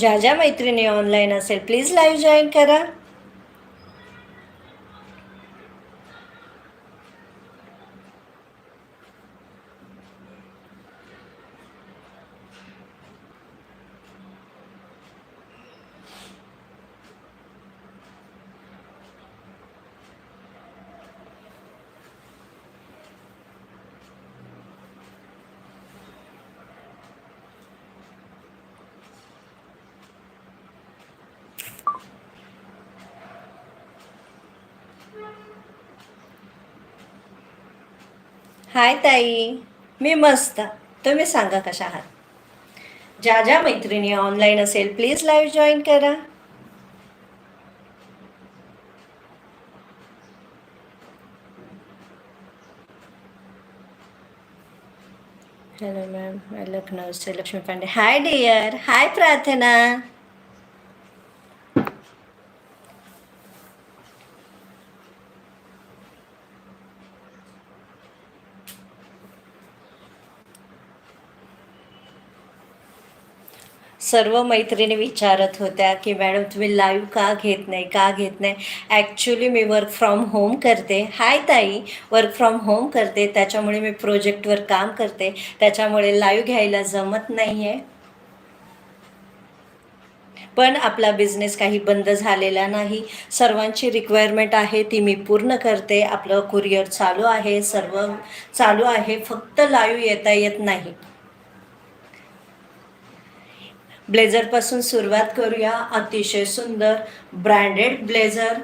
ज्या ज्या मैत्रिणी ऑनलाईन असेल प्लीज लाईव्ह जॉईन करा. हाय ताई, मी मस्त. तुम्ही सांगा कशा आहात? ज्या ज्या मैत्रिणी ऑनलाईन असेल प्लीज़ लाईव्ह जॉईन करा. हॅलो मॅम लखनौ से Lakshmi Pandey hi dear hi Prarthana सर्व मैत्रिणी विचारत होत्या की मॅडम तुम्ही लाईव्ह का घेत नाही? का घेत नाही? ॲक्च्युली मी वर्क फ्रॉम होम करते. हाय ताई. वर्क फ्रॉम होम करते. त्याच्यामुळे मी प्रोजेक्टवर काम करते. त्याच्यामुळे लाईव्ह घ्यायला जमत नाही आहे पण आपला बिझनेस काही बंद झालेला नाही. सर्वांची रिक्वायरमेंट आहे ती मी पूर्ण करते. आपलं कुरिअर चालू आहे. सर्व चालू आहे. फक्त लाईव्ह येता येत नाही. ब्लेझरपासून सुरुवात करूया. अतिशय सुंदर ब्रँडेड ब्लेझर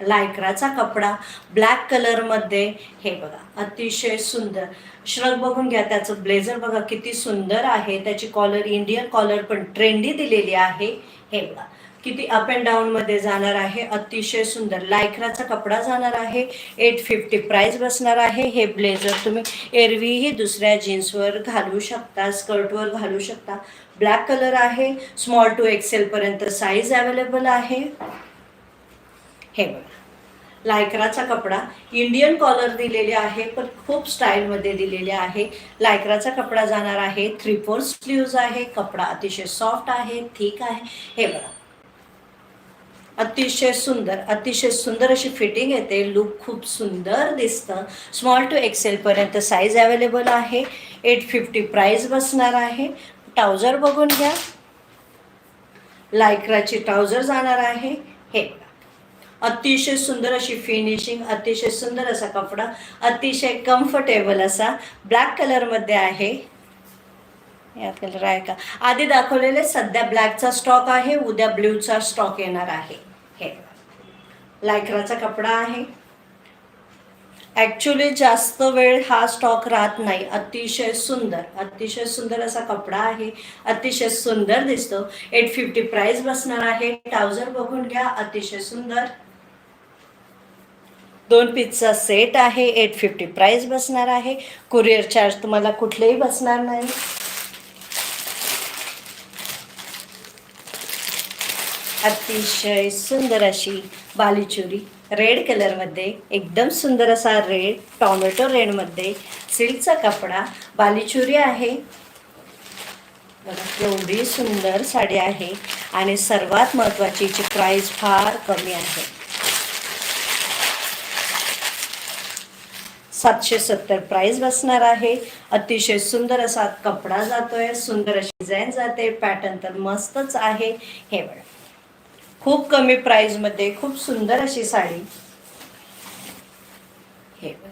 लायक्राचा कपडा ब्लॅक कलरमध्ये. हे बघा अतिशय सुंदर. श्रग बघून घ्या त्याचं ब्लेझर बघा किती सुंदर आहे. त्याची कॉलर इंडियन कॉलर पण ट्रेंडी दिलेली आहे. हे बघा किती अप अँड डाऊनमध्ये जाणार आहे अतिशय सुंदर. लायक्राचा कपडा जाणार आहे एट फिफ्टी प्राईज बसणार आहे. हे ब्लेझर तुम्ही एरवीही दुसऱ्या जीन्सवर घालू शकता स्कर्टवर घालू शकता. ब्लॅक कलर आहे स्मॉल टू एक्सेलपर्यंत साईज अवेलेबल आहे. हे बघा. लायक्राचा कपडा इंडियन कॉलर दिलेले आहे पण खूप स्टाईलमध्ये दिलेले आहे. लायक्राचा कपडा जाणार आहे थ्री फोर स्लीव्ज आहे. कपडा अतिशय सॉफ्ट आहे ठीक आहे. हे बघा. अतिशय सुंदर अतिशय सुंदर अशी फिटिंग येते. लुक खूप सुंदर दिसतं. स्मॉल टू एक्सेलपर्यंत साईज अवेलेबल आहे. एट फिफ्टी प्राईज बसणार आहे. ट्राउझर बघून घ्या. लायक्राची ट्राउझर जाणार आहे. हे अतिशय सुंदर अशी फिनिशिंग अतिशय सुंदर असा कपडा अतिशय कम्फर्टेबल असा ब्लॅक कलरमध्ये आहे. यात कलर आहे का? आधी दाखवलेले सध्या ब्लॅकचा स्टॉक आहे उद्या ब्ल्यूचा स्टॉक येणार आहे. हे लायक्राचा कपडा आहे. ॲक्च्युली जास्त वेळ हा स्टॉक राहत नाही. अतिशय सुंदर अतिशय सुंदर असा कपडा आहे. अतिशय सुंदर दिसतो. एट फिफ्टी प्राईस बसणार आहे. ट्राउझर बघून घ्या. अतिशय सुंदर. दोन पीसचा सेट आहे. एट फिफ्टी प्राईस बसणार आहे. कुरिअर चार्ज तुम्हाला कुठलेही बसणार नाही. अतिशय सुंदर अशी बालीचुरी रेड कलरमध्ये एकदम सुंदर असा रेड टॉमॅटो रेडमध्ये सिल्कचा कपडा बालीचुरी आहे. बघा एवढी सुंदर साडी आहे आणि सर्वात महत्त्वाची हिची प्राईस फार कमी आहे. सातशे सत्तर प्राईस बसणार आहे. अतिशय सुंदर असा कपडा जातोय सुंदर अशी डिझाईन जाते पॅटर्न तर मस्तच आहे. हे बघा. खूप कमी प्राईजमध्ये खूप सुंदर अशी साडी. हे बघा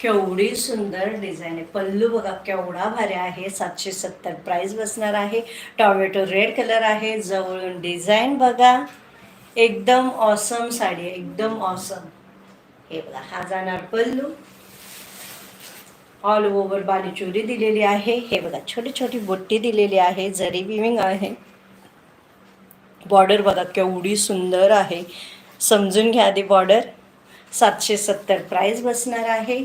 केवढी सुंदर डिझाईन आहे. पल्लू बघा केवढा भारी आहे. सातशे सत्तर प्राईस बसणार आहे. टॉमॅटो रेड कलर आहे. जवळून डिझाईन बघा. एकदम ऑसम साडी आहे. एकदम ऑसम हे बघा हा जाणार पल्लू. ऑल ओव्हर बालीचोरी दिलेली आहे. हे बघा छोटी छोटी बोट्टी दिलेली आहे. जरी विविंग आहे. बॉर्डर बघा केवढी सुंदर आहे. समजून घ्या आधी बॉर्डर सातशे सत्तर प्राईस बसणार आहे.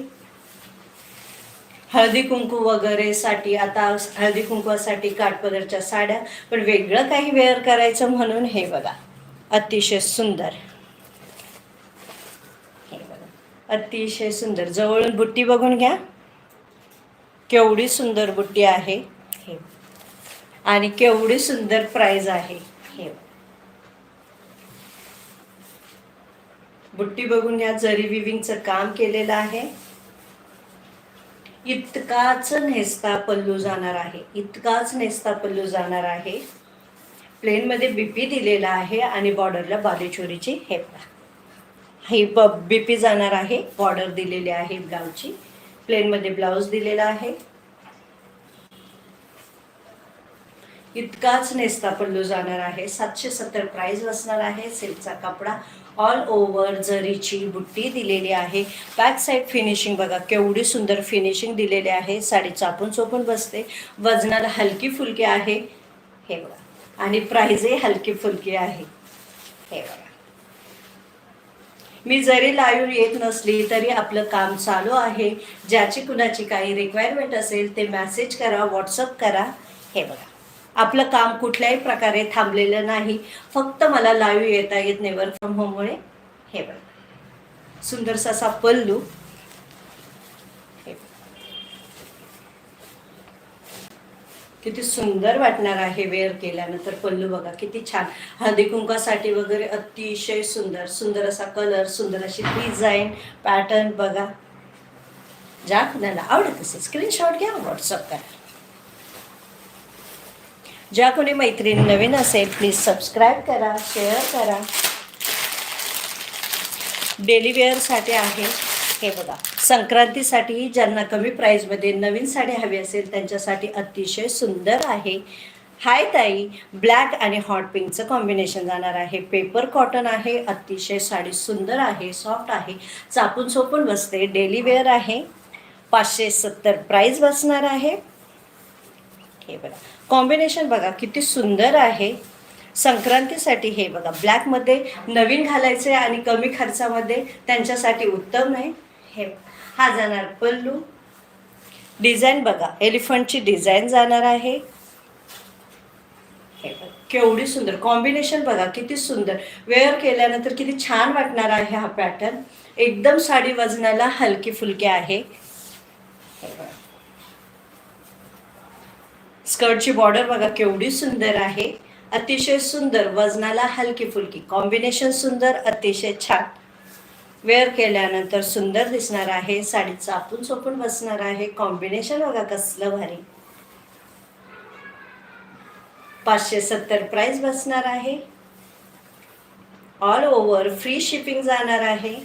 हळदी कुंकू वगैरेसाठी आता हळदी कुंकवासाठी काठपदरच्या साड्या पण वेगळं काही वेअर करायचं म्हणून हे बघा अतिशय सुंदर. हे बघा अतिशय सुंदर. जवळून बुट्टी बघून घ्या. केवढी सुंदर बुट्टी आहे. हे आणि केवढी सुंदर प्राईज आहे. हे बुट्टी बघून या जरी विविंगचं काम केलेलं आहे. इतकाच नेस्ता पल्लू जाणार आहे. इतकाच नेस्ता पल्लू जाणार आहे. प्लेनमध्ये बीपी दिलेला आहे आणि बॉर्डरला बालेचोरीची हे पहा ही ब बीपी जाणार आहे. बॉर्डर दिलेली आहे ब्लाऊजची. प्लेनमध्ये ब्लाऊज दिलेला आहे. इतकाच नेस्ता पल्लू जाणार आहे. सातशे सत्तर प्राईज बसणार आहे. सिल्कचा कपडा ऑल ओव्हर जरीची बुट्टी दिलेली आहे. बॅक साईड फिनिशिंग बघा केवढी सुंदर फिनिशिंग दिलेली आहे. साडी चापून चोपून बसते. वजनाला हलकी फुलकी आहे. हे बघा. आणि प्राईजही हलकी फुलकी आहे. हे बघा. मी जरी लाईव्ह येत नसली तरी आपलं काम चालू आहे. ज्याची कुणाची काही रिक्वायरमेंट असेल ते मॅसेज करा व्हॉट्सअप करा. हे बघा. आपलं काम कुठल्याही प्रकारे थांबलेलं नाही. फक्त मला लाईव्ह येता येत नाही वर्क फ्रॉम होममुळे हे बघा. सुंदरसा असा पल्लू. हे किती सुंदर वाटणार आहे वेअर केल्यानंतर पल्लू बघा किती छान. हळदी कुंकासाठी वगैरे अतिशय सुंदर सुंदर असा कलर सुंदर अशी डिझाईन पॅटर्न बघा. ज्या कुणाला आवडत असेल स्क्रीनशॉट घ्या व्हॉट्सअप करा. ज्या कोणी मैत्रीण नवीन असेल प्लीज सबस्क्राईब करा शेअर करा. डेली वेअरसाठी आहे. हे बघा संक्रांतीसाठी ज्यांना कमी प्राईजमध्ये नवीन साडी हवी असेल त्यांच्यासाठी अतिशय सुंदर आहे. हाय ताई ब्लॅक आणि हॉट पिंकचं कॉम्बिनेशन जाणार आहे. पेपर कॉटन आहे अतिशय साडी सुंदर आहे सॉफ्ट आहे. चापून सोपून बसते डेली वेअर आहे. पाचशे सत्तर प्राईज बसणार आहे. हे बघा. कॉम्बिनेशन बघा किती सुंदर आहे. संक्रांतीसाठी हे बघा ब्लॅकमध्ये नवीन घालायचे आणि कमी खर्चामध्ये त्यांच्यासाठी उत्तम आहे. हे हा जाणार पल्लू. डिझाईन बघा एलिफंटची डिझाईन जाणार आहे. हे बघा, केवढी सुंदर. कॉम्बिनेशन बघा किती सुंदर. वेअर केल्यानंतर किती छान वाटणार आहे हा पॅटर्न एकदम साडी वजनाला हलकी फुलकी आहे. हे बघा. स्कर्टची बॉर्डर बघा केवढी सुंदर आहे. अतिशय सुंदर वजनाला हलकी फुलकी कॉम्बिनेशन सुंदर अतिशय छान. वेअर केल्यानंतर सुंदर दिसणार आहे. साडी चापून चोपून बसणार आहे. कॉम्बिनेशन बघा कसलं भारी. पाचशे सत्तर प्राइस बसणार आहे. ऑल ओव्हर फ्री शिपिंग जाणार आहे.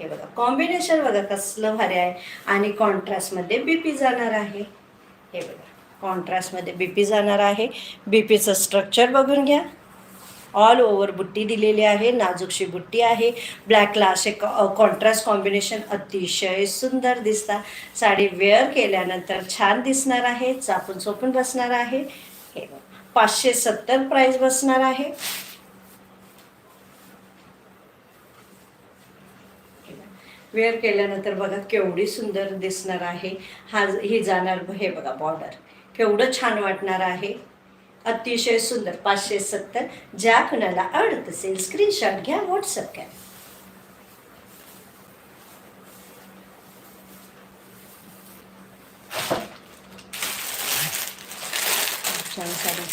हे बघा कॉम्बिनेशन बघा कसलं भारी आहे. आणि कॉन्ट्रास्टमध्ये बीपी जाणार आहे. हे बघा. कॉन्ट्रास्टमध्ये बीपी जाणार आहे. बी पीचं स्ट्रक्चर बघून घ्या. ऑल ओव्हर बुट्टी दिलेली आहे. नाजूकशी बुट्टी आहे. ब्लॅकला असे कॉन्ट्रास्ट कॉम्बिनेशन अतिशय सुंदर दिसतात साडी वेअर केल्यानंतर छान दिसणार आहे. चापून चोपून बसणार आहे. हे पाचशे सत्तर प्राईस बसणार आहे. वेअर केल्यानंतर बघा केवढी सुंदर दिसणार आहे. हा ही जाणार हे बघा बॉर्डर केवढं छान वाटणार आहे? अतिशय सुंदर पाचशे सत्तर. ज्या कुणाला आवडत असेल स्क्रीनशॉट घ्या व्हॉट्सअप घ्या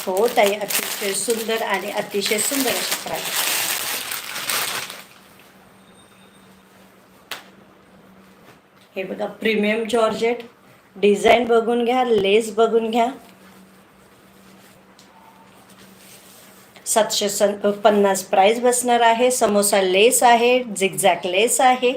हो ताई होत आहे अतिशय सुंदर आणि अतिशय सुंदर अशी प्राईस. हे बघा प्रीमियम जॉर्जेट. डिझाईन बघून घ्या लेस बघून घ्या. सातशे सन पन्नास प्राईस बसणार आहे. समोसा लेस आहे झिगझॅक लेस आहे.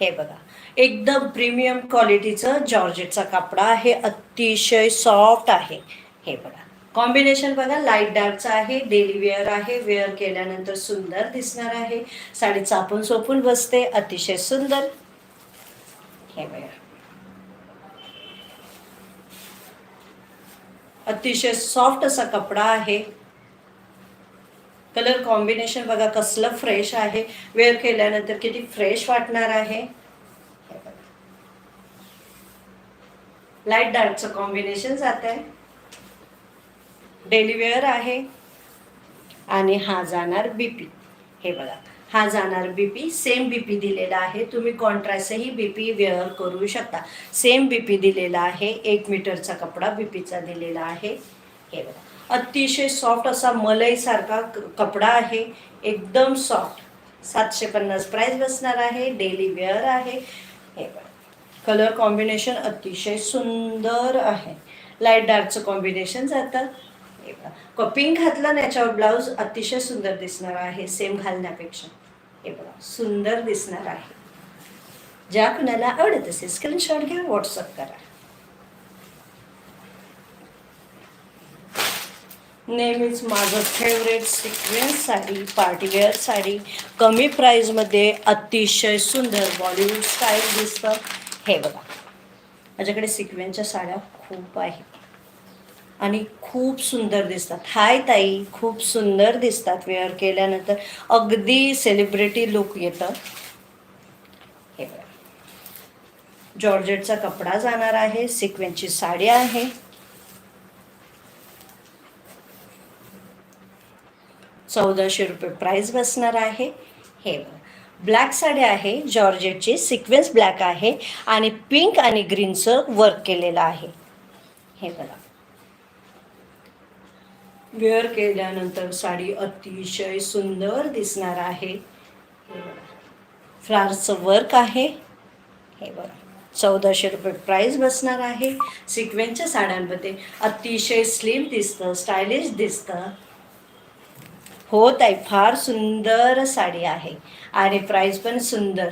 हे बघा. एकदम प्रीमियम क्वालिटीचं जॉर्जेटचा कपडा आहे. अतिशय सॉफ्ट आहे. हे बघा. कॉम्बिनेशन बघा. लाइट डार्कचं आहे. डेली वेअर आहे. वेअर केल्यानंतर सुंदर दिसणार आहे. साडी चापून सोपून बसते. अतिशय सुंदर. हे बघा. अतिशय सॉफ्ट असा कपडा आहे. कलर कॉम्बिनेशन बघा कसलं फ्रेश आहे. वेअर केल्यानंतर किती फ्रेश वाटणार आहे. लाइट डार्कचं कॉम्बिनेशन जात आहे डेली वेअर आहे. आणि हा जाणार बीपी हे बघा. हा जाणार B P same B P दिलेला आहे. तुम्ही कॉन्ट्रास्टही बीपी वेअर करू शकता. सेम बी पी दिलेला आहे. एक मीटरचा कपडा बी पीचा दिलेला आहे. हे बघा. अतिशय सॉफ्ट असा मलईसारखा क- कपडा आहे. एकदम सॉफ्ट सातशे पन्नास प्राईस बसणार आहे. डेली वेअर आहे. हे बघा. कलर कॉम्बिनेशन अतिशय सुंदर आहे. लाइट डार्कचं कॉम्बिनेशन जातं. बघा. पिंक घातलं ना याच्यावर ब्लाऊज अतिशय सुंदर दिसणार आहे. सेम घालण्यापेक्षा. हे बघा सुंदर दिसणार आहे. ज्या कुणाला आवडत असेल स्क्रीनशॉट घ्या व्हॉट्सअप करा. नेहमीच माझं favourite sequence sari party wear sari. कमी प्राईजमध्ये अतिशय सुंदर बॉलिवूड स्टाईल दिसतं. हे बघा. माझ्याकडे सिक्वेन्सच्या साड्या खूप आहेत. आणि खूप सुंदर दिसतात. हाय ताई खूप सुंदर दिसतात वेअर केल्यानंतर. अगदी सेलिब्रिटी लुक येतं. हे जॉर्जेटचा कपडा जाणार आहे सिक्वेन्सची साडी आहे. चौदाशे रुपये प्राईस बसणार आहे. हे ब्लॅक साडी आहे जॉर्जेटची. सिक्वेन्स ब्लॅक आहे. आणि पिंक आणि ग्रीनचं वर्क केलेलं आहे. हे बघा. वेअर केल्यानंतर साडी अतिशय सुंदर दिसणार आहे. फ्लारचं वर्क आहे. हे बघा. चौदाशे रुपये प्राईस बसणार आहे. सिक्वेन्सच्या साड्यांमध्ये अतिशय स्लिम दिसतं स्टायलिश दिसतं. हो ताई फार सुंदर साडी आहे. आणि प्राईस पण सुंदर.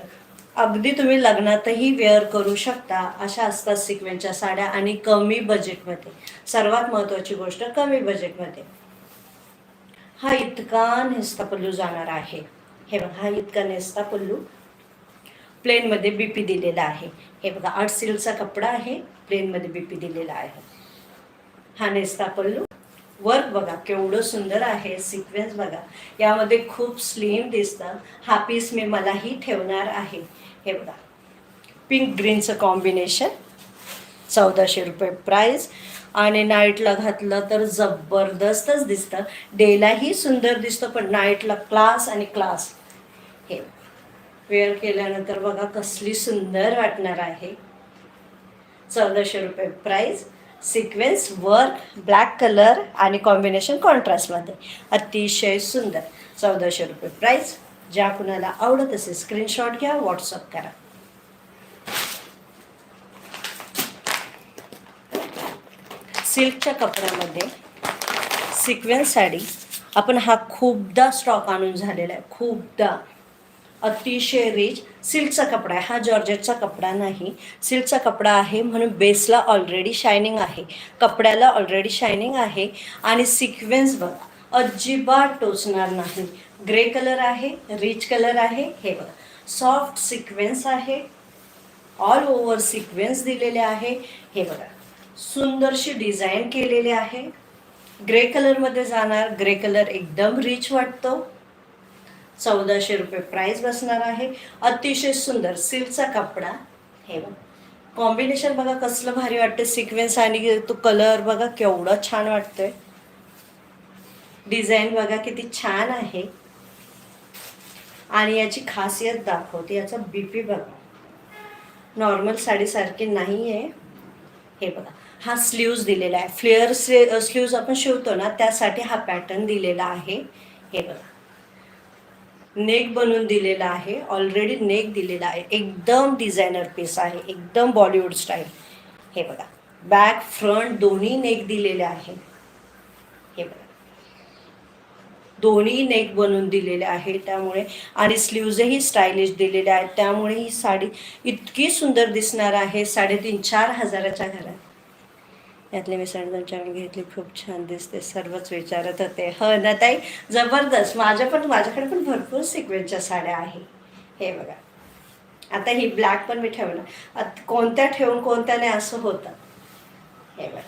अगदी तुम्ही लग्नातही वेअर करू शकता अशा असतात सिक्वेन्सच्या साड्या आणि कमी बजेटमध्ये सर्वात महत्त्वाची गोष्ट कमी बजेटमध्ये हा इतका नेस्ता पल्लू जाणार आहे. हे बघा हा इतका नेस्ता पल्लू प्लेनमध्ये बीपी दिलेला आहे. हे बघा आर्ट सिल्कचा कपडा आहे प्लेनमध्ये बीपी दिलेला आहे. हा नेस्ता पल्लू वर्क बघा केवढं सुंदर आहे सिक्वेन्स बघा. यामध्ये खूप स्लिम दिसतं. हा पीस मी मलाही ठेवणार आहे. हे बघा. पिंक ग्रीनचं कॉम्बिनेशन चौदाशे रुपये प्राईस आणि नाईटला घातलं तर जबरदस्तच दिसतं. डेलाही सुंदर दिसतं पण नाईटला क्लास आणि क्लास हे वेअर केल्यानंतर बघा कसली सुंदर वाटणार आहे. चौदाशे रुपये price sequence work black colour आणि कॉम्बिनेशन कॉन्ट्रास्टमध्ये. अतिशय सुंदर. चौदाशे रुपये प्राईस ज्या कुणाला आवडत असेल स्क्रीनशॉट घ्या व्हॉट्सअप करा. सिल्कच्या कपड्यामध्ये सिक्वेन्स साडी. आपण हा खूपदा स्टॉक आणून झालेला आहे. खूपदा. अतिशय रिच सिल्कचा कपडा आहे. हा जॉर्जेटचा कपडा नाही. सिल्कचा कपडा आहे म्हणून बेसला ऑलरेडी शायनिंग आहे. कपड्याला ऑलरेडी शायनिंग आहे. आणि सिक्वेन्स बघा. अजिबात टोचणार नाही. ग्रे कलर आहे रिच कलर आहे. हे बघा. सॉफ्ट सिक्वेन्स आहे. ऑल ओव्हर सिक्वेन्स दिलेले आहे. हे बघा. सुंदरशी डिझाईन केलेले आहे. ग्रे कलरमध्ये जाणार. ग्रे कलर एकदम रिच वाटतो. चौदाशे रुपये प्राईस बसणार आहे. अतिशय सुंदर सिल्कचा कपडा. हे बघा. कॉम्बिनेशन बघा कसलं भारी वाटतं सिक्वेन्स आणि तो कलर बघा केवढा छान वाटतोय. डिझाईन बघा किती छान आहे. आणि याची खासियत दाखवते. याचा बीपी बघा. नॉर्मल साडीसारखी नाही आहे हे बघा. हा स्लीव्ज दिलेला आहे. फ्लेअर स्लीव्ज आपण शिवतो ना त्यासाठी हा पॅटर्न दिलेला आहे. हे बघा. नेक बनवून दिलेला आहे. ऑलरेडी नेक दिलेला आहे. एकदम डिझायनर पीस आहे. एकदम बॉलिवूड स्टाईल हे बघा. बॅक फ्रंट दोन्ही नेक दिलेले आहे. हे बघा. दोन्ही नेक बनवून दिलेले आहे. त्यामुळे आणि स्लीव्जही स्टायलिश दिलेले आहेत. त्यामुळे ही साडी इतकी सुंदर दिसणार आहे. साडेतीन चार हजाराच्या घरात. यातली मी साडे घेतली. खूप छान दिसते. सर्वच विचारत होते. हो ना ताई? जबरदस्त. माझ्या पण माझ्याकडे पण भरपूर सिक्वेन्सच्या साड्या आहे. हे बघा. आता ही ब्लॅक पण मी ठेवणार. कोणत्या ठेवून कोणत्या नाही असं होतं. हे बघा.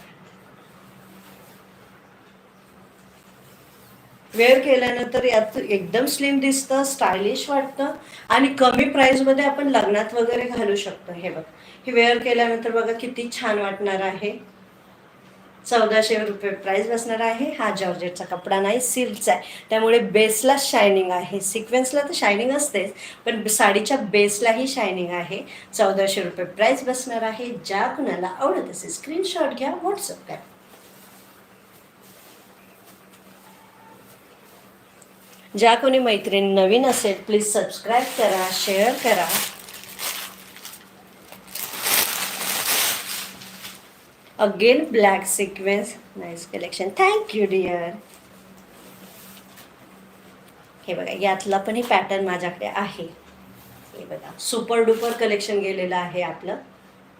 वेअर केल्यानंतर यात एकदम स्लिम दिसतं स्टायलिश वाटतं आणि कमी प्राईजमध्ये आपण लग्नात वगैरे घालू शकतो. हे बघ. हे वेअर केल्यानंतर बघा किती छान वाटणार आहे. चौदाशे रुपये प्राईस बसणार आहे. हा जॉर्जेटचा कपडा नाही सिल्कचा आहे. त्यामुळे बेसला शायनिंग आहे. सिक्वेन्सला तर शायनिंग असतेच पण साडीच्या बेसलाही शायनिंग आहे. चौदाशे रुपये प्राईस बसणार आहे. ज्या कुणाला आवडत असेल स्क्रीनशॉट घ्या व्हॉट्सअप करा. ज्या कोणी मैत्रीण नवीन असेल प्लीज सबस्क्राईब करा शेअर करा. Again black sequence. Nice collection thank you dear हे बघा यातला पण हे पॅटर्न माझ्याकडे आहे. हे बघा सुपर डुपर कलेक्शन गेलेलं आहे आपलं.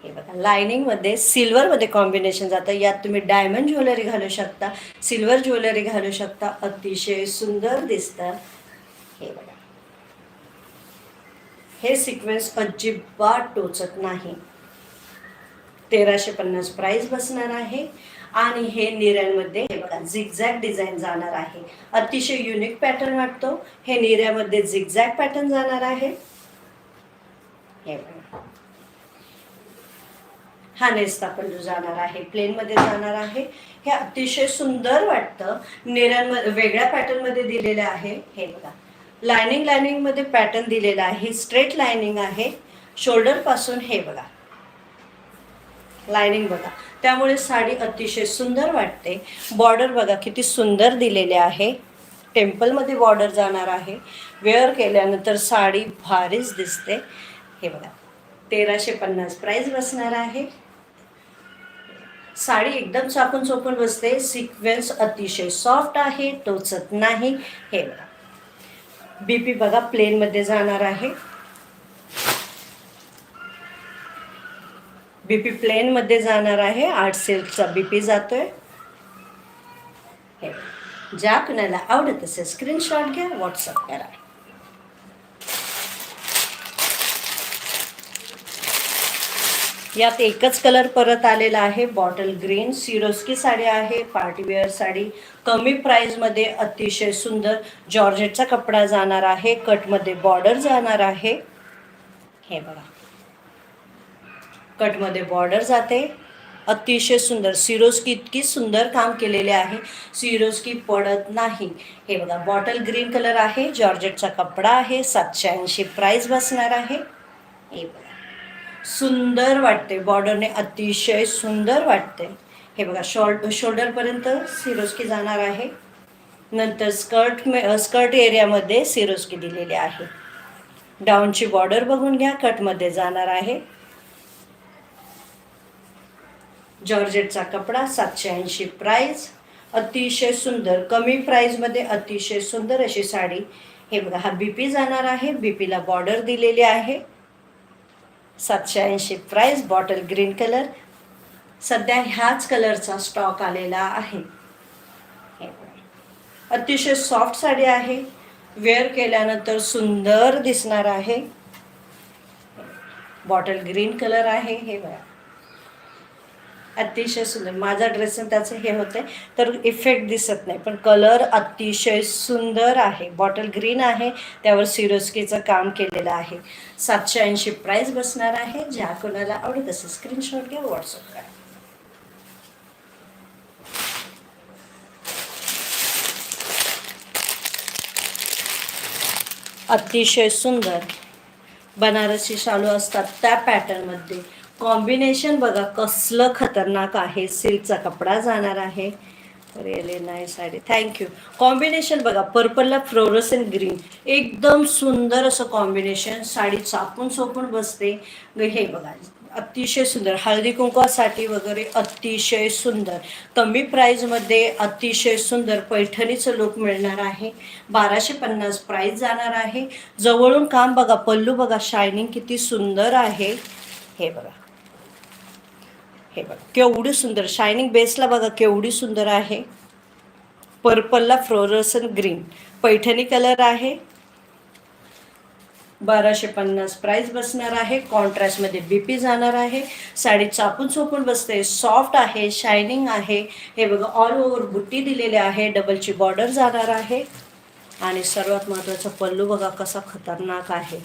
हे बघा लायनिंगमध्ये सिल्वरमध्ये कॉम्बिनेशन जातं. यात तुम्ही डायमंड ज्वेलरी घालू शकता. सिल्वर ज्वेलरी घालू शकता. अतिशय सुंदर दिसतं. हे बघा. हे सिक्वेन्स अजिबात टोचत नाही. तेराशे पन्नास प्राईस बसणार आहे. आणि हे निऱ्यांमध्ये हे बघा झिगझॅग डिझाईन जाणार आहे. अतिशय युनिक पॅटर्न वाटतो. हे निऱ्यामध्ये झिगझॅग पॅटर्न जाणार आहे. हे बघा. हा नेस्ता पल्लू जाणार आहे. प्लेनमध्ये जाणार आहे. हे अतिशय सुंदर वाटतं. निऱ्यांमध्ये वेगळ्या पॅटर्नमध्ये दिलेलं आहे. हे बघा. लायनिंग लायनिंगमध्ये पॅटर्न दिलेला आहे. स्ट्रेट लायनिंग आहे. शोल्डरपासून हे बघा. लायनिंग बघा. त्यामुळे साडी अतिशय सुंदर वाटते. बॉर्डर बघा किती सुंदर दिलेले आहे. टेम्पलमध्ये बॉर्डर जाणार आहे. वेअर केल्यानंतर साडी भारीच दिसते. हे बघा. तेराशे पन्नास प्राईस बसणार आहे. साडी एकदम चापून चोपून बसते. सिक्वेन्स अतिशय सॉफ्ट आहे. टोचत नाही. हे बघा. बीपी बघा प्लेनमध्ये जाणार आहे. बी पी प्लेनमध्ये जाणार आहे. आर्ट सिल्कचा बीपी जातो हे ज्या कुणाला आवडत असेल स्क्रीनशॉट घ्या व्हॉट्सअप करा. यात एकच कलर परत आलेला आहे बॉटल ग्रीन सिरोस्की साडी आहे पार्टीवेअर साडी. कमी प्राईजमध्ये अतिशय सुंदर जॉर्जेटचा कपडा जाणार आहे. कटमध्ये बॉर्डर जाणार आहे. हे बघा. कटमध्ये बॉर्डर जाते. अतिशय सुंदर. सिरोस्की इतकी सुंदर काम केलेले आहे. सिरोस्की पडत नाही. हे बघा बॉटल ग्रीन कलर आहे. जॉर्जेटचा कपडा आहे. सातशे ऐंशी प्राईस बसणार आहे. हे बघा. सुंदर वाटते. बॉर्डरने अतिशय सुंदर वाटते. हे बघा शॉल्ड शोल्डरपर्यंत सिरोस्की जाणार आहे. नंतर स्कर्ट मे स्कर्ट एरियामध्ये सिरोस्की दिलेली आहे. डाऊनची बॉर्डर बघून घ्या. कटमध्ये जाणार आहे. जॉर्जेटचा कपडा सातशे ऐंशी प्राईज अतिशय सुंदर कमी प्राईजमध्ये अतिशय सुंदर अशी साडी. हे बघा हा बी पी जाणार आहे. बी पीला बॉर्डर दिलेली आहे. सातशे ऐंशी प्राईज बॉटल ग्रीन कलर सध्या ह्याच कलरचा स्टॉक आलेला आहे. हे बघा. अतिशय सॉफ्ट साडी आहे. वेअर केल्यानंतर सुंदर दिसणार आहे. बॉटल ग्रीन कलर आहे. हे बघा. अतिशय सुंदर. माझा ड्रेस त्याचं हे होते तर इफेक्ट दिसत नाही. पण कलर अतिशय सुंदर आहे. बॉटल ग्रीन आहे. त्यावर सिरोस्कीचं काम केलेलं आहे. सातशे ऐंशी प्राईस बसणार आहे. ज्या कोणाला आवडत असेल स्क्रीनशॉट घ्या व्हॉट्सअप करा. अतिशय सुंदर. बनारसी शालू असतात त्या पॅटर्नमध्ये कॉम्बिनेशन बघा कसलं खतरनाक आहे. सिल्कचा कपडा जाणार आहे. रिअली नाही साडी. थँक्यू कॉम्बिनेशन बघा पर्पलला फ्लोरस अँड ग्रीन एकदम सुंदर असं कॉम्बिनेशन साडी चापून सोपून बसते. हे बघा अतिशय सुंदर. हळदी कुंकवासाठी वगैरे अतिशय सुंदर. कमी प्राईजमध्ये अतिशय सुंदर पैठणीचं लुक मिळणार आहे. बाराशे पन्नास प्राईज जाणार आहे. जवळून काम बघा पल्लू बघा शायनिंग किती सुंदर आहे. हे बघा. हे बघा केवढी सुंदर. शायनिंग बेसला बघा केवढी सुंदर आहे. पर्पलला फ्लोरसन ग्रीन पैठणी कलर आहे. बाराशे पन्नास प्राईस बसणार आहे. कॉन्ट्रास्टमध्ये बी पी जाणार आहे. साडी चापून चोपून बसते. सॉफ्ट आहे शायनिंग आहे. हे बघा ऑल ओव्हर बुट्टी दिलेली आहे. डबलची बॉर्डर जाणार आहे. आणि सर्वात महत्त्वाचा पल्लू बघा कसा खतरनाक आहे.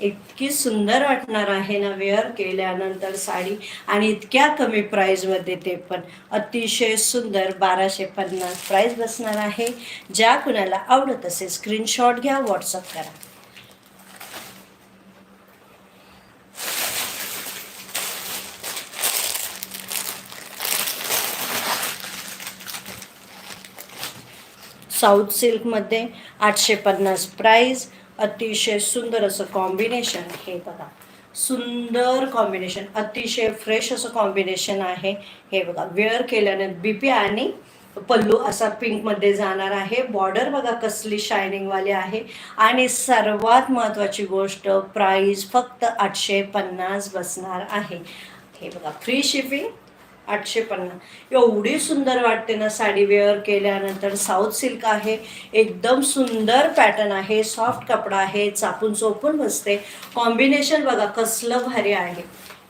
इतकी सुंदर वाटणार आहे ना वेअर केल्यानंतर साडी. आणि इतक्या कमी प्राईजमध्ये ते पण. अतिशय सुंदर बाराशे पन्नास प्राईज बसणार आहे. ज्या कुणाला आवडत असेल स्क्रीनशॉट घ्या व्हॉट्सअप करा. साऊथ सिल्कमध्ये आठशे पन्नास प्राईज अतिशय सुंदर असं कॉम्बिनेशन हे बघा. सुंदर कॉम्बिनेशन अतिशय फ्रेश असं कॉम्बिनेशन आहे. हे बघा वेअर केल्याने बी पी आणि पल्लू असा पिंकमध्ये जाणार आहे. बॉर्डर बघा कसली शायनिंगवाली आहे. आणि सर्वात महत्त्वाची गोष्ट प्राईस फक्त आठशे पन्नास बसणार आहे. हे बघा फ्री शिपिंग आठशे पन्नास. एवढी सुंदर वाटते ना साडी वेअर केल्यानंतर. साऊथ सिल्क आहे. एकदम सुंदर पॅटर्न आहे. सॉफ्ट कपडा आहे. चापून चोपून बसते. कॉम्बिनेशन बघा कसलं भारी आहे.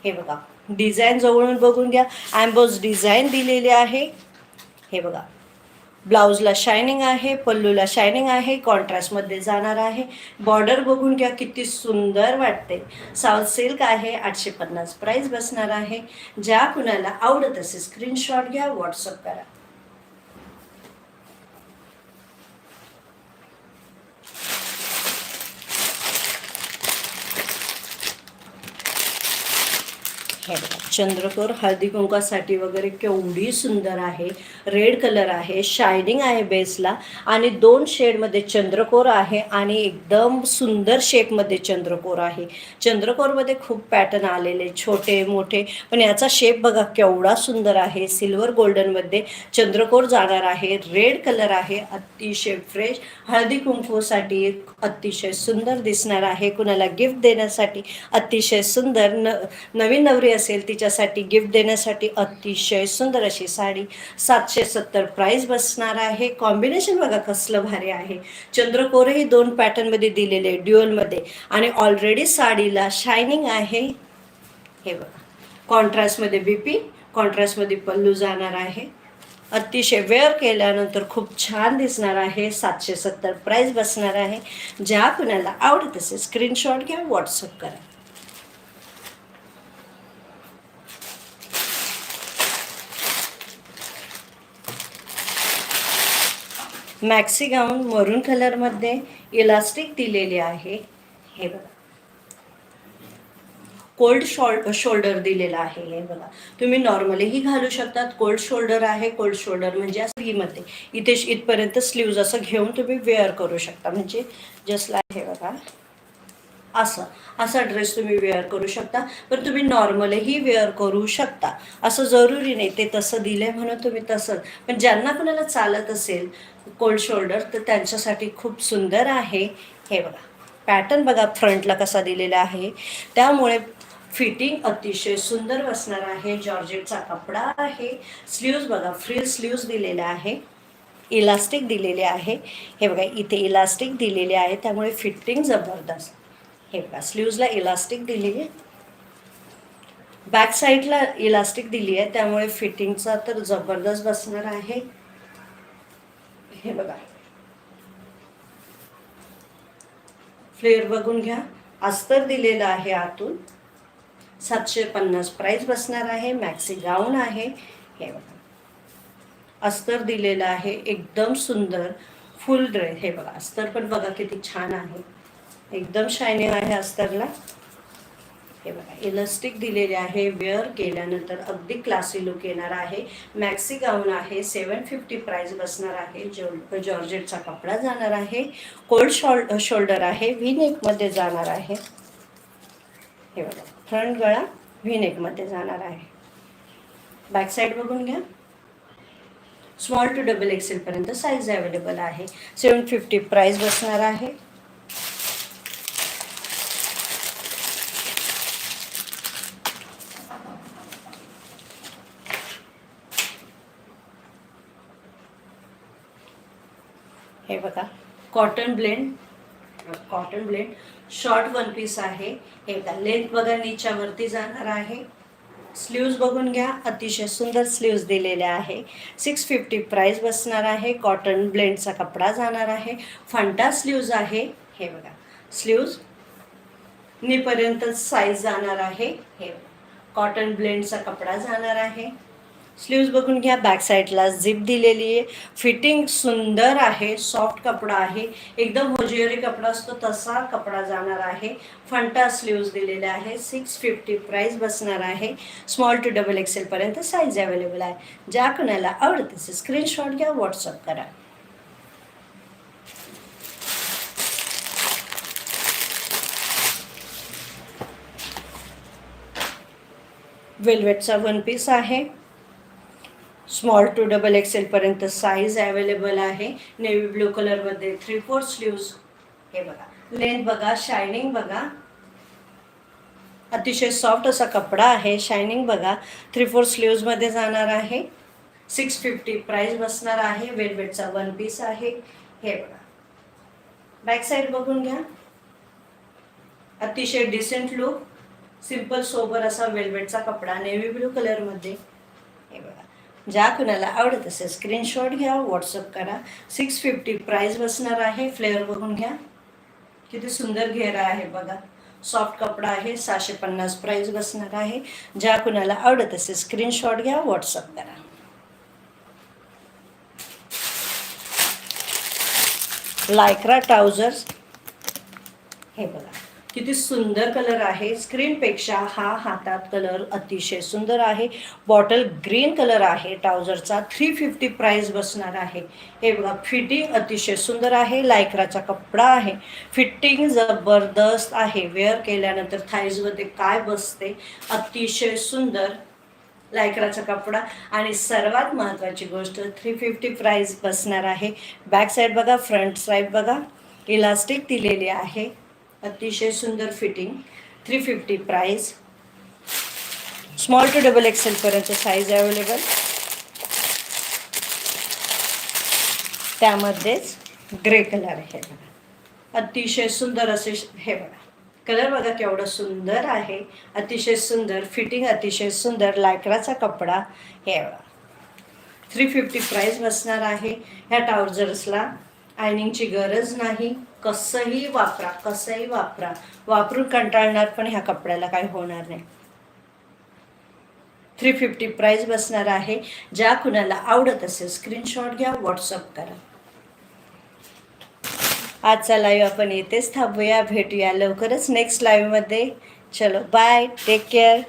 हे बघा. डिझाईन जवळून बघून घ्या. ॲम्बोज डिझाईन दिलेली आहे. हे बघा. ब्लाऊजला शायनिंग आहे पल्लूला शायनिंग आहे कॉन्ट्रास्टमध्ये जाणार आहे. बॉर्डर बघून घ्या किती सुंदर वाटते. साऊथ सिल्क आहे आठशे पन्नास प्राईस बसणार आहे. ज्या कुणाला आवडत असेल स्क्रीनशॉट घ्या व्हॉट्सअप करा. हे चंद्रकोर हळदी कुंकासाठी वगैरे केवढी सुंदर आहे. रेड कलर आहे शायनिंग आहे बेसला आणि दोन शेडमध्ये चंद्रकोर आहे आणि एकदम सुंदर शेपमध्ये चंद्रकोर आहे. चंद्रकोरमध्ये खूप पॅटर्न आलेले छोटे मोठे. पण याचा शेप बघा केवढा सुंदर आहे. सिल्वर गोल्डनमध्ये चंद्रकोर जाणार आहे. रेड कलर आहे अतिशय फ्रेश हळदी कुंकूसाठी अतिशय सुंदर दिसणार आहे. कुणाला गिफ्ट देण्यासाठी अतिशय सुंदर न नवीन नवरी असेल तिच्या तिच्यासाठी गिफ्ट देण्यासाठी अतिशय सुंदर अशी साडी सातशे सत्तर प्राईस बसणार आहे. कॉम्बिनेशन बघा कसलं भारी आहे. चंद्रकोरही दोन पॅटर्नमध्ये दिलेले ड्युअलमध्ये आणि ऑलरेडी साडीला शायनिंग आहे. हे बघा. कॉन्ट्रास्टमध्ये बीपी कॉन्ट्रास्टमध्ये पल्लू जाणार आहे. अतिशय वेअर केल्यानंतर खूप छान दिसणार आहे. सातशे सत्तर प्राईस बसणार आहे. ज्या कुणाला आवडत असेल स्क्रीनशॉट घ्या व्हॉट्सअप करा. मॅक्सी गाऊन मरून कलरमध्ये इलास्टिक दिलेली आहे. हे बघा. कोल्ड शॉल्ड शोल्डर दिलेला आहे हे बघा. तुम्ही नॉर्मलीही घालू शकतात. कोल्ड शोल्डर आहे. कोल्ड शोल्डर म्हणजे मध्ये. इथे इथपर्यंत स्लीव्ज असं घेऊन तुम्ही वेअर करू शकता. म्हणजे जस्ट हे बघा. असं असा ड्रेस तुम्ही वेअर करू शकता. पण तुम्ही नॉर्मलही वेअर करू शकता. असं जरुरी नाही ते तसं दिलंय म्हणून तुम्ही तसंच पण ज्यांना कुणाला चालत असेल कोल्ड शोल्डर तर त्यांच्यासाठी खूप सुंदर आहे. हे बघा पॅटर्न बघा फ्रंटला कसा दिलेला आहे. त्यामुळे फिटिंग अतिशय सुंदर बसणार आहे. जॉर्जेटचा कपडा आहे. स्लीव्ज बघा फ्री स्लीव्ज दिलेल्या आहे. इलास्टिक दिलेले आहे. हे बघा इथे इलास्टिक दिलेले आहे. त्यामुळे फिटिंग जबरदस्त. हे बघा स्लीव्जला इलास्टिक दिली आहे. बॅक साईडला इलास्टिक दिली आहे त्यामुळे फिटिंगचा तर जबरदस्त बसणार आहे. हे बघा. फ्लेअर बघून घ्या. अस्तर दिलेलं आहे आतून. सातशे पन्नास प्राईस बसणार आहे मॅक्सी गाऊन आहे. हे बघा. अस्तर दिलेलं आहे एकदम सुंदर. फुल ड्रेस हे बघा अस्तर पण बघा किती छान आहे. एकदम शायनिंग आहे अस्तरला हे बघा इलास्टिक दिलेले आहे वेअर केल्यानंतर अगदी क्लासी लुक येणार आहे. मॅक्सी गाऊन आहे सेवन फिफ्टी प्राईज बसणार आहे. जो जॉर्जेटचा कपडा जाणार आहे. कोल्ड शॉल शोल्डर आहे व्हीनेकमध्ये जाणार आहे. हे बघा फ्रंट गळा व्हीनेकमध्ये जाणार आहे. बॅक साईड बघून घ्या. स्मॉल टू डबल एक्सेलपर्यंत साईज अवेलेबल आहे. सेवन फिफ्टी प्राईज बसणार आहे. हे बघा. Cotton blend cotton blend short one piece आहे. हे बघा. लेंथ बघा नीच्यावरती जाणार आहे. स्लीव्ज बघून घ्या. अतिशय सुंदर स्लीव्ज दिलेल्या आहे. सिक्स फिफ्टी प्राईस बसणार आहे. कॉटन ब्लेंडचा कपडा जाणार आहे. फंटा स्लीव्ज आहे. हे बघा. स्लीव्ज नीपर्यंत साईज जाणार आहे. हे कॉटन ब्लेंडचा कपडा जाणार आहे. स्लीव्ज बघून घ्या बॅक साईडला झिप दिलेली आहे. फिटिंग सुंदर आहे सॉफ्ट कपडा आहे. एकदम होजिअरी कपडा असतो तसा कपडा जाणार आहे. फंटा स्लीव्ज दिलेले आहे सिक्स फिफ्टी प्राईस बसणार आहे. स्मॉल टू डबल एक्सेलपर्यंत साईज अवेलेबल आहे. ज्या कुणाला आवडते स्क्रीनशॉट घ्या व्हॉट्सअप करा. वेलवेटचा वन पीस आहे. स्मॉल टू डबल एक्सेलपर्यंत साईज अवेलेबल आहे. नेव्ही ब्लू कलरमध्ये थ्री फोर स्लीव्ज हे बघा. लेंथ बघा शायनिंग बघा. अतिशय सॉफ्ट असा कपडा आहे. शायनिंग बघा. थ्री फोर स्लीव्जमध्ये जाणार आहे. सिक्स फिफ्टी प्राईज बसणार आहे. वेलवेटचा वन पीस आहे. हे बघा. बॅक साईड बघून घ्या. अतिशय डिसेंट लुक सिंपल सोबर असा वेलवेटचा कपडा नेव्ही ब्लू कलरमध्ये ज्या कुणाला आवडत असेल स्क्रीनशॉट घ्या व्हॉट्सअप करा. सिक्स फिफ्टी प्राईज बसणार आहे फ्लेअर बघून घ्या. किती सुंदर घेरा आहे बघा. सॉफ्ट कपडा आहे सहाशे पन्नास प्राईज बसणार आहे. ज्या कुणाला आवडत असेल स्क्रीनशॉट घ्या व्हॉट्सअप करा. लायक्रा ट्राउजर्स हे बघा. किती सुंदर कलर आहे. स्क्रीनपेक्षा हा हातात कलर अतिशय सुंदर आहे. बॉटल ग्रीन कलर आहे. ट्राउझरचा थ्री फिफ्टी प्राईस बसणार आहे. हे बघा फिटिंग अतिशय सुंदर आहे. लायक्राचा कपडा आहे. फिटिंग जबरदस्त आहे. वेअर केल्यानंतर थाईजमध्ये काय बसते? अतिशय सुंदर लायक्राचा कपडा. आणि सर्वात महत्त्वाची गोष्ट थ्री फिफ्टी प्राईस बसणार आहे. बॅक साईड बघा फ्रंट साईड बघा. इलास्टिक दिलेली आहे. अतिशय सुंदर fitting three fifty price small to double एक्सेलपर्यंत size available त्यामध्येच ग्रे कलर आहे बघा. अतिशय सुंदर असे हे बघा. कलर बघा केवढं सुंदर आहे. अतिशय सुंदर फिटिंग अतिशय सुंदर लायक्राचा कपडा हे बघा. थ्री फिफ्टी प्राईज बसणार आहे. ह्या ट्राउझर्सला आयनिंगची गरज नाही. कसंही वापरा कसंही वापरा. वापरून कंटाळणार पण ह्या कपड्याला काही होणार नाही. थ्री फिफ्टी प्राईज बसणार आहे. ज्या कुणाला आवडत असेल स्क्रीनशॉट घ्या व्हॉट्सअप करा. आजचा लाईव्ह आपण येथेच थांबूया. भेटूया लवकरच नेक्स्ट लाईव्हमध्ये चलो बाय टेक केअर